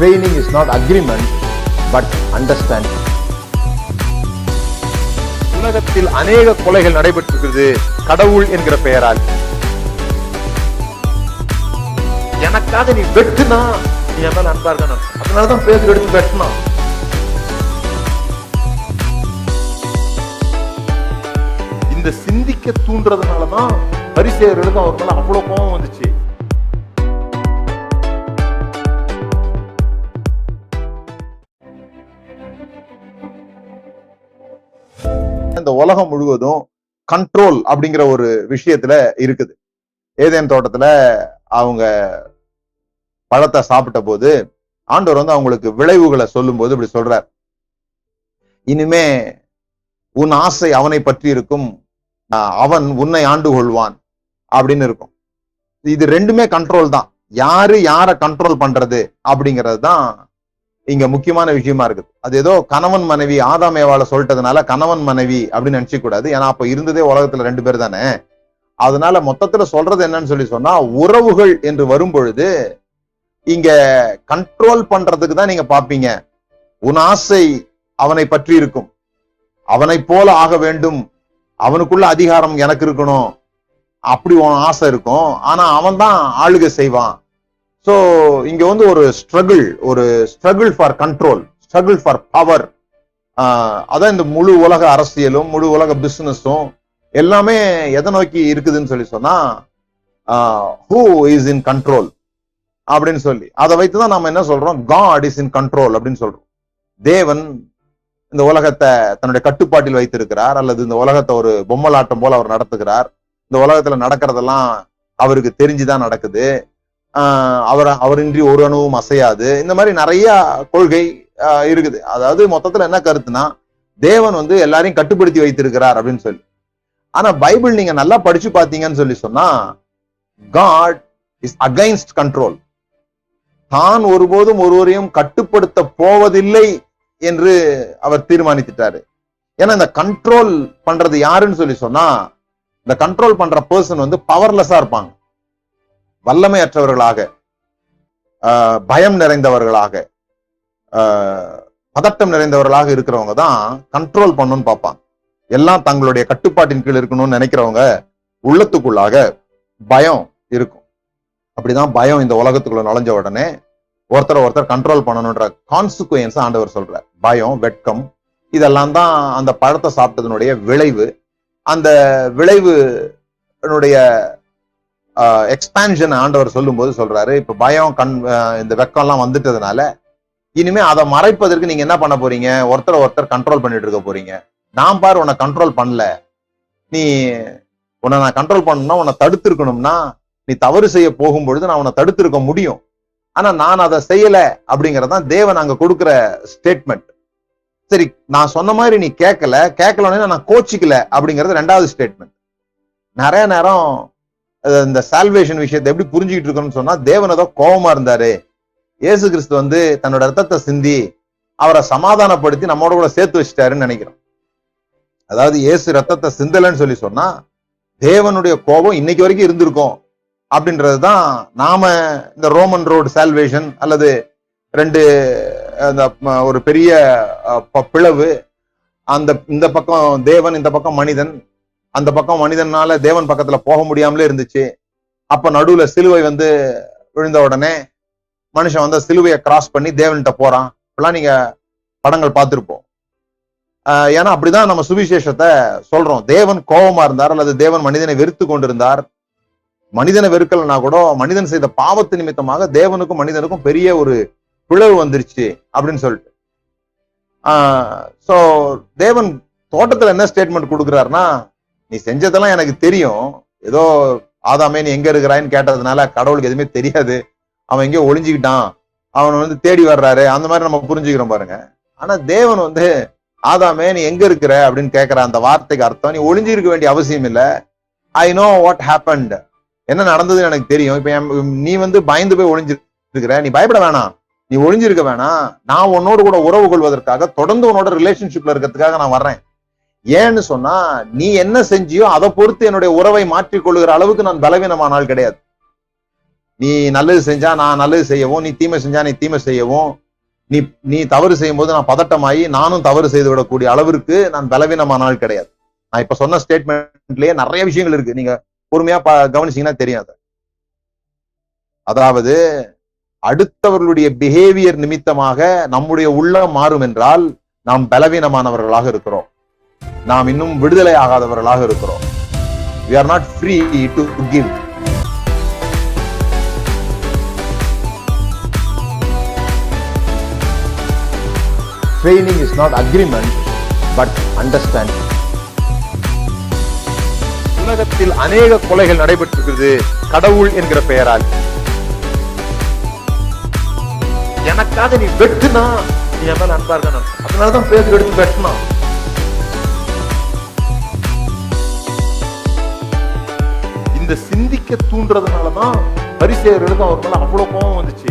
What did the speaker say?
Training is not agreement but understanding உலகத்தில் அநேக கொலைகள் நடைபெற்றிருக்கிறது. கடவுள் என்கிற பெயரால். எனக்காக நீ வெட்டுனா நீ என் மேல அன்பா இருக்கணும் அதனாலதான் பேருக்கு எடுத்து வெட்டினா. இந்த சிந்திக்க தூண்டுறதுனாலதான் பரிசேயர்களுக்கு அவர் மேல அவ்வளோ கோபம் இந்த உலகம் முழுவதும் கண்ட்ரோல் அப்படிங்கிற ஒரு விஷயத்துல இருக்குது. ஏதேன் தோட்டத்துல அவங்க பழத்தை சாப்பிட்ட போது ஆண்டவர் வந்து அவங்களுக்கு விளைவுகளை சொல்லும் போது இப்படி சொல்றார். இனிமே உன் ஆசை அவனை பற்றி இருக்கும். அவன் உன்னை ஆண்டு கொள்வான் அப்படின்னு இருக்கும். இது ரெண்டுமே கண்ட்ரோல் தான். யாரு யாரை கண்ட்ரோல் பண்றது அப்படிங்கிறது தான் இங்க முக்கியமான விஷயமா இருக்குது. அது ஏதோ கணவன் மனைவி ஆதாம் சொல்லிட்டதுனால கணவன் மனைவி அப்படின்னு நினைச்சு கூடாது. ஏன்னா அப்ப இருந்ததே உலகத்துல ரெண்டு பேர் தானே? அதனால மொத்தத்துல சொல்றது என்னன்னு சொல்லி சொன்னா உறவுகள் என்று வரும் பொழுது இங்க கண்ட்ரோல் பண்றதுக்கு தான் நீங்க பாப்பீங்க உன் ஆசை அவனை பற்றி இருக்கும். அவனை போல ஆக வேண்டும். அவனுக்குள்ள அதிகாரம் எனக்கு இருக்கணும். அப்படி உன் ஆசை இருக்கும். ஆனா அவன் தான் ஆளுகை செய்வான். சோ இங்க வந்து ஒரு ஸ்ட்ரகிள் ஒரு struggle for control struggle for power அதான் இந்த முழு உலக அரசியலும் முழு உலக பிசினஸும் எல்லாமே எதை நோக்கி இருக்குதுன்னு சொல்லி சொன்னா ஹூ இஸ் இன் கண்ட்ரோல் அப்படின்னு சொல்லி. அதை வைத்து தான் நாம என்ன சொல்றோம்? காட் இஸ் இன் கண்ட்ரோல் அப்படின்னு சொல்றோம். தேவன் இந்த உலகத்தை தன்னுடைய கட்டுப்பாட்டில் வைத்திருக்கிறார் அல்லது இந்த உலகத்தை ஒரு பொம்மலாட்டம் போல அவர் நடத்துகிறார். இந்த உலகத்துல நடக்கிறதெல்லாம் அவருக்கு தெரிஞ்சுதான் நடக்குது. அவர் அவரின்றி ஒரு அணுவும் அசையாது. இந்த மாதிரி நிறைய கொள்கை இருக்குது. அதாவது மொத்தத்துல என்ன கருத்துனா தேவன் வந்து எல்லாரையும் கட்டுப்படுத்தி வைத்திருக்கிறார் அப்படின்னு சொல்லி. ஆனா பைபிள் நீங்க நல்லா படிச்சு பாத்தீங்கன்னு சொல்லி சொன்னா காட் இஸ் அகைன்ஸ்ட் கண்ட்ரோல் தான் ஒருபோதும் ஒருவரையும் கட்டுப்படுத்த போவதில்லை என்று அவர் தீர்மானித்துட்டாரு. ஏன்னா இந்த கண்ட்ரோல் பண்றது யாருன்னு சொல்லி சொன்னா இந்த கண்ட்ரோல் பண்ற பர்சன் வந்து பவர்லெஸ்ஸா இருப்பாங்க. வல்லமையற்றவர்களாக ஆஹ் பயம் நிறைந்தவர்களாக ஆஹ் பதட்டம் நிறைந்தவர்களாக இருக்கிறவங்க தான் கண்ட்ரோல் பண்ணணும்னு பார்ப்பாங்க. எல்லாம் தங்களுடைய கட்டுப்பாட்டின் கீழ் இருக்கணும்னு நினைக்கிறவங்க உள்ளத்துக்குள்ளாக பயம் இருக்கும். அப்படிதான் பயம் இந்த உலகத்துக்குள்ள நுழைஞ்ச உடனே ஒருத்தர் ஒருத்தர் கண்ட்ரோல் பண்ணணுன்ற கான்சிக்வன்ஸ் ஆண்டவர் சொல்ற பயம் வெட்கம் இதெல்லாம் தான் அந்த பழத்தை சாப்பிட்டதனுடைய விளைவு. அந்த விளைவு எக்ஸ்பான்ஷன் ஆண்டவர் சொல்லும்போது சொல்றாரு. இப்ப பயம் கண் இந்த வெக்கம்லாம் வந்துட்டதுனால இனிமே அதை மறைப்பதற்கு நீங்க என்ன பண்ண போறீங்க? ஒருத்தர் ஒருத்தர் கண்ட்ரோல் பண்ணிட்டு இருக்க போறீங்க. நான் பாரு உன்னை கண்ட்ரோல் பண்ணல. நீ உன்னை நான் கண்ட்ரோல் பண்ணணும்னா உன்னை தடுத்திருக்கணும்னா நீ தவறு செய்ய போகும் பொழுது நான் உன்னை தடுத்திருக்க முடியும். ஆனா நான் அதை செய்யல அப்படிங்கறதான் தேவன் அங்க கொடுக்குற ஸ்டேட்மெண்ட் சரி நான் சொன்ன மாதிரி நீ கேட்கல. கேட்கலன்னு நான் கோச்சிக்கல அப்படிங்கிறது ரெண்டாவது ஸ்டேட்மெண்ட் நிறைய நேரம் இந்த சால்வேஷன் விஷயத்தை எப்படி புரிஞ்சுக்கிட்டு இருக்கணும்னு சொன்னா தேவன் ஏதோ கோபமா இருந்தாரு. இயேசு கிறிஸ்து வந்து தன்னோட ரத்தத்தை சிந்தி அவரை சமாதானப்படுத்தி நம்மோட கூட சேர்த்து வச்சிட்டாருன்னு நினைக்கிறோம். அதாவது இயேசு ரத்தத்தை சிந்தலைன்னு சொல்லி சொன்னா தேவனுடைய கோபம் இன்னைக்கு வரைக்கும் இருந்திருக்கும். அப்படின்றதுதான் நாம இந்த ரோமன் ரோடு சால்வேஷன் அல்லது ரெண்டு அந்த ஒரு பெரிய ப- பிளவு அந்த இந்த பக்கம் தேவன் இந்த பக்கம் மனிதன் அந்த பக்கம் மனிதனால தேவன் பக்கத்துல போக முடியாமலே இருந்துச்சு. அப்ப நடுவுல சிலுவை வந்து விழுந்த உடனே மனுஷன் வந்து சிலுவையை கிராஸ் பண்ணி தேவன்கிட்ட போறான். இப்பெல்லாம் நீங்க படங்கள் பார்த்துருப்போம். ஆஹ் ஏன்னா அப்படிதான் நம்ம சுவிசேஷத்தை சொல்றோம். தேவன் கோபமா இருந்தார் அல்லது தேவன் மனிதனை வெறுத்து கொண்டிருந்தார். மனிதனை வெறுக்கலைன்னா கூட மனிதன் செய்த பாவத்து நிமித்தமாக தேவனுக்கும் மனிதனுக்கும் பெரிய ஒரு பிளவு வந்துருச்சு அப்படின்னு சொல்லிட்டு. ஆஹ் சோ தேவன் தோட்டத்துல என்ன ஸ்டேட்மெண்ட் கொடுக்குறாருன்னா நீ செஞ்சதெல்லாம் எனக்கு தெரியும். ஏதோ ஆதாமே நீ எங்க இருக்கிறாயின்னு கேட்டதுனால கடவுளுக்கு எதுவுமே தெரியாது. அவன் எங்கேயோ ஒளிஞ்சுக்கிட்டான். அவன் வந்து தேடி வர்றாரு. அந்த மாதிரி நம்ம புரிஞ்சுக்கிறோம் பாருங்க. ஆனா தேவன் வந்து ஆதாமே நீ எங்க இருக்கிற? அப்படின்னு கேட்கிற அந்த வார்த்தைக்கு அர்த்தம். நீ ஒளிஞ்சிருக்க வேண்டிய அவசியம் இல்லை. ஐ நோ வாட் ஹேப்பன்ட் என்ன நடந்ததுன்னு எனக்கு தெரியும். இப்ப என்- நீ வந்து பயந்து போய் ஒளிஞ்சிருக்கிற. நீ பயப்பட வேணாம். நீ ஒளிஞ்சிருக்க வேணாம். நான் உன்னோடு கூட உறவு கொள்வதற்காக தொடர்ந்து உன்னோட ரிலேஷன்ஷிப்ல இருக்கிறதுக்காக நான் வர்றேன். ஏன்னு சொன்னா நீ என்ன செஞ்சியோ அதை பொறுத்து என்னுடைய உறவை மாற்றிக்கொள்ளுகிற அளவுக்கு நான் பலவீனமானால் கிடையாது. நீ நல்லது செஞ்சா நான் நல்லது செய்யவும் நீ தீமை செஞ்சா நீ தீமை செய்யவும் நீ நீ தவறு செய்யும் போது நான் பதட்டமாயி நானும் தவறு செய்து விடக்கூடிய அளவிற்கு நான் பலவீனமான ஆள் கிடையாது. நான் இப்ப சொன்ன ஸ்டேட்மெண்ட்லயே நிறைய விஷயங்கள் இருக்கு. நீங்க பொறுமையா ப- கவனிச்சீங்கன்னா தெரியும் அதாவது அடுத்தவர்களுடைய பிஹேவியர் நிமித்தமாக நம்முடைய உள்ளம் மாறும் என்றால் நாம் பலவீனமானவர்களாக இருக்கிறோம். நாம் இன்னும் விடுதலை ஆகாதவர்களாக இருக்கிறோம். We are not free to give training is not agreement but understanding உலகத்தில் அநேக கொலைகள் நடைபெற்றிருக்கிறது. கடவுள் என்கிற பெயரால். எனக்காக நீ வெட்டுனா நீ என் மேல அன்பா இருக்கணும் அதனாலதான் பேருக்கு எடுத்து வெட்டினான் இந்த சிந்திக்க தூண்டுறதுனால தான் பரிசேயர்களுக்கு அவர் மேலே அவ்வளோ கோபம் வந்துச்சு.